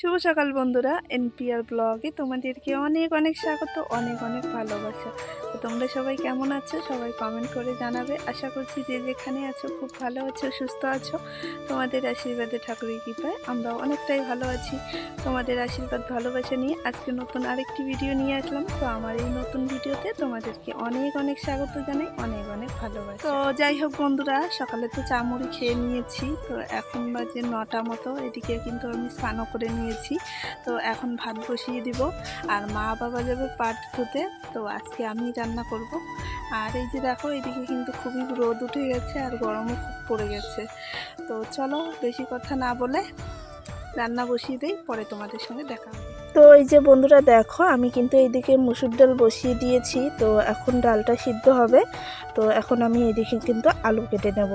শুভ সকাল বন্ধুরা, এনপিআর ব্লগে তোমাদেরকে অনেক অনেক স্বাগত, অনেক অনেক ভালোবাসা। তো তোমরা সবাই কেমন আছো? সবাই কমেন্ট করে জানাবে। আশা করছি যে যেখানে আছো খুব ভালো আছো, সুস্থ আছো। তোমাদের আশীর্বাদে ঠাকুরের কৃপায় আমরা অনেকটাই ভালো আছি। তোমাদের আশীর্বাদ, ভালোবাসা নিয়ে আজকে নতুন আরেকটি ভিডিও নিয়ে আসলাম। তো আমার এই নতুন ভিডিওতে তোমাদেরকে অনেক অনেক স্বাগত জানাই, অনেক অনেক ভালোবাসা। তো যাই হোক বন্ধুরা, সকালে তো চা মুড়ি খেয়ে নিয়েছি। তো এখন বাজে নটা মতো, এদিকে কিন্তু আমি স্নানও করে নিয়েছি। তো এখন ভাত বসিয়ে দিব। আর মা বাবা যাবে পাট ধুতে, তো আজকে আমি রান্না করব। আর এই যে দেখো, এদিকে কিন্তু খুবই রোদ উঠে গেছে আর গরমও খুব পড়ে গেছে। তো চলো, বেশি কথা না বলে রান্না বসিয়ে দেই, পরে তোমাদের সঙ্গে দেখা তো এই যে বন্ধুরা দেখো, আমি কিন্তু এইদিকে মুসুর ডাল বসিয়ে দিয়েছি। তো এখন ডালটা সিদ্ধ হবে। তো এখন আমি এইদিকে কিন্তু আলু কেটে নেব।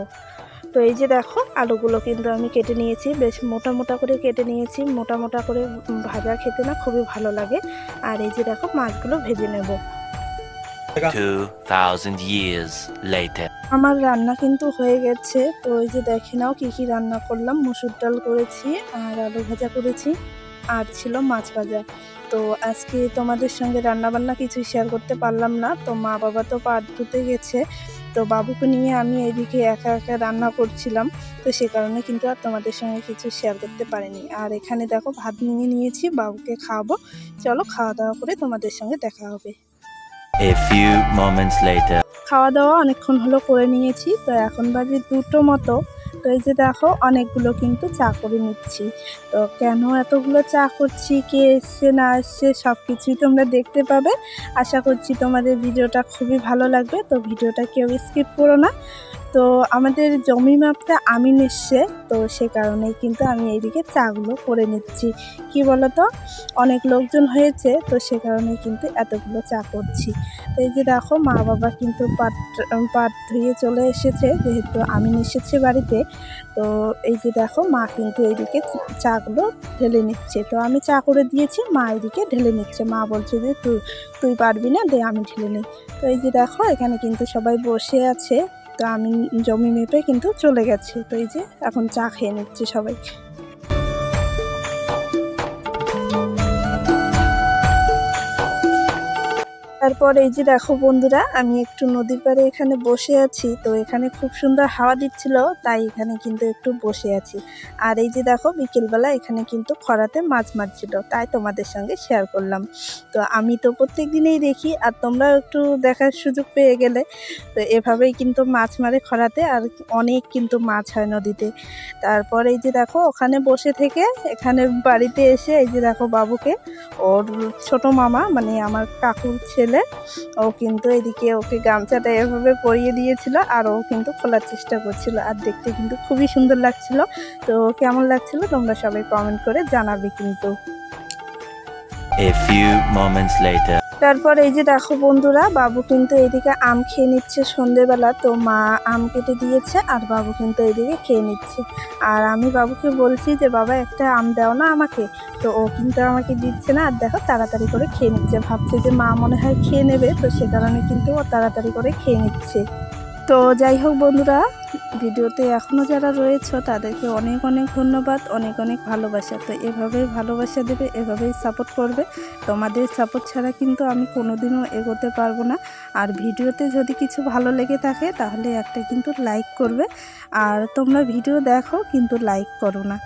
তো এই যে দেখো আলুগুলো কিন্তু আমি কেটে নিয়েছি। বেশ মোটা মোটা করে কেটে নিয়েছি। মোটা মোটা করে ভাজা খেতে না খুবই ভালো লাগে। আর এই যে দেখো মাছগুলো ভেজে নেব। 2,000 years later. আমার রান্না কিন্তু হয়ে গেছে। তো এই যে দেখে নাও কি কি রান্না করলাম। মুসুর ডাল করেছি আর আলু ভাজা করেছি আর ছিল মাছ ভাজা। তো আজকে তোমাদের সঙ্গে রান্না বান্না কিছু শেয়ার করতে পারলাম না। তো মা বাবা তো পাট ধুতে গেছে। তো বাবুকে নিয়ে আমি এদিকে একা একা রান্না করছিলাম তো সে কারণে কিন্তু আর তোমাদের সঙ্গে কিছু শেয়ার করতে পারিনি। আর এখানে দেখো ভাত নিয়ে নিয়েছি বাবুকে খাওয়াবো। চলো খাওয়া দাওয়া করে তোমাদের সঙ্গে দেখা হবে। A few moments later. খাওয়া দাওয়া অনেকক্ষণ হলো করে নিয়েছি তো এখন বাজে দুটো মতো। তো এই যে দেখো, অনেকগুলো কিন্তু চা করে নিচ্ছি। তো কেন এতগুলো চা করছি, কে এসছে, না এসছে সব কিছুই তোমরা দেখতে পাবে। আশা করছি তোমাদের ভিডিওটা খুবই ভালো লাগবে। তো ভিডিওটা কেউ স্কিপ করো না। তো আমাদের জমি মাপটা আমি এসছে, তো সে কারণেই কিন্তু আমি এইদিকে চাগুলো করে নিচ্ছি। কি বলতো? অনেক লোকজন হয়েছে, তো সে কারণেই কিন্তু এতগুলো চা করছি। তো এই যে দেখো, মা বাবা কিন্তু পাট পাট ধুয়ে চলে এসেছে, যেহেতু আমি এসেছে বাড়িতে। তো এই যে দেখো, মা কিন্তু এইদিকে চাগুলো ঢেলে নিচ্ছে। তো আমি চা করে দিয়েছি, মা এদিকে ঢেলে নিচ্ছে। মা বলছে যে, তুই তুই পারবি না, দে, আমি ঢেলে নিই। তো এই যে দেখো, এখানে কিন্তু সবাই বসে আছে। তো আমি জমি মেপে কিন্তু চলে গেছি। তো এই যে এখন চা খেয়ে নিচ্ছি সবাই। তারপর এই যে দেখো বন্ধুরা, আমি একটু নদীর পাড়ে এখানে বসে আছি, তো এখানে খুব সুন্দর হাওয়া দিচ্ছিল, তাই এখানে কিন্তু একটু বসে আছি। আর এই যে দেখো বিকেলবেলা এখানে কিন্তু খরাতে মাছ মারছিল, তাই তোমাদের সঙ্গে শেয়ার করলাম। তো আমি তো প্রত্যেক দিনেই দেখি, আর তোমরাও একটু দেখার সুযোগ পেয়ে গেলে। তো এভাবেই কিন্তু মাছ মারে খরাতে, আর অনেক কিন্তু মাছ হয় নদীতে। তারপর এই যে দেখো ওখানে বসে থেকে এখানে বাড়িতে এসে এই যে দেখো বাবুকে, ওর ছোট মামা মানে আমার কাকুর ছেলে ও কিন্তু এদিকে ওকে গামছাটা এভাবে পরিয়ে দিয়েছিল আর ও কিন্তু খোলার চেষ্টা করছিল আর দেখতে কিন্তু খুবই সুন্দর লাগছিল। তো কেমন লাগছিল তোমরা সবাই কমেন্ট করে জানাবে কিন্তু। A few moments later. তারপর এই যে দেখো বন্ধুরা, বাবু কিন্তু এইদিকে আম খেয়ে নিচ্ছে সন্ধেবেলা। তো মা আম কেটে দিয়েছে আর বাবু কিন্তু এইদিকে খেয়ে নিচ্ছে। আর আমি বাবুকে বলছি যে, বাবা, একটা আম দাও না আমাকে। তো ও কিন্তু আমাকে দিচ্ছে না। আর দেখো তাড়াতাড়ি করে খেয়ে নিচ্ছে। ভাবছে যে মা মনে হয় খেয়ে নেবে। তো সে কারণে কিন্তু ও তাড়াতাড়ি করে খেয়ে নিচ্ছে। তো যাই হোক বন্ধুরা ভিডিওতে এখনও যারা রয়েছ, তাদেরকে অনেক অনেক ধন্যবাদ, অনেক অনেক ভালোবাসা। তো এভাবেই ভালোবাসা দেবে, এভাবেই সাপোর্ট করবে। তোমাদের সাপোর্ট ছাড়া কিন্তু আমি কোনোদিনও এগোতে পারব না। আর ভিডিওতে যদি কিছু ভালো লেগে থাকে, তাহলে একটা কিন্তু লাইক করবে। আর তোমরা ভিডিও দেখো, কিন্তু লাইক করো না।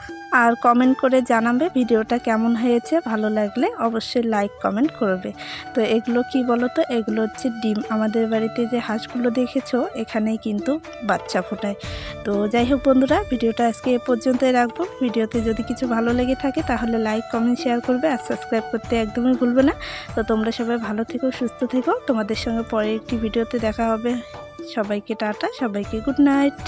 আর কমেন্ট করে জানাবে ভিডিওটা কেমন হয়েছে, ভালো লাগলে অবশ্যই লাইক কমেন্ট করবে। তো এগুলো কি বলো তো এগুলো হচ্ছে ডিম। আমাদের বাড়িতে যে হাঁসগুলো দেখেছ, এখানেই কিন্তু বাচ্চা ফোটায়। তো যাই হোক বন্ধুরা, ভিডিওটা আজকে এ পর্যন্তই রাখব। ভিডিওতে যদি কিছু ভালো লেগে থাকে, তাহলে লাইক কমেন্ট শেয়ার করবে আর সাবস্ক্রাইব করতে একদমই ভুলবে না। তো তোমরা সবাই ভালো থেকো, সুস্থ থেকো। তোমাদের সঙ্গে পরে একটি ভিডিওতে দেখা হবে। সবাইকে টাটা, সবাইকে গুড নাইট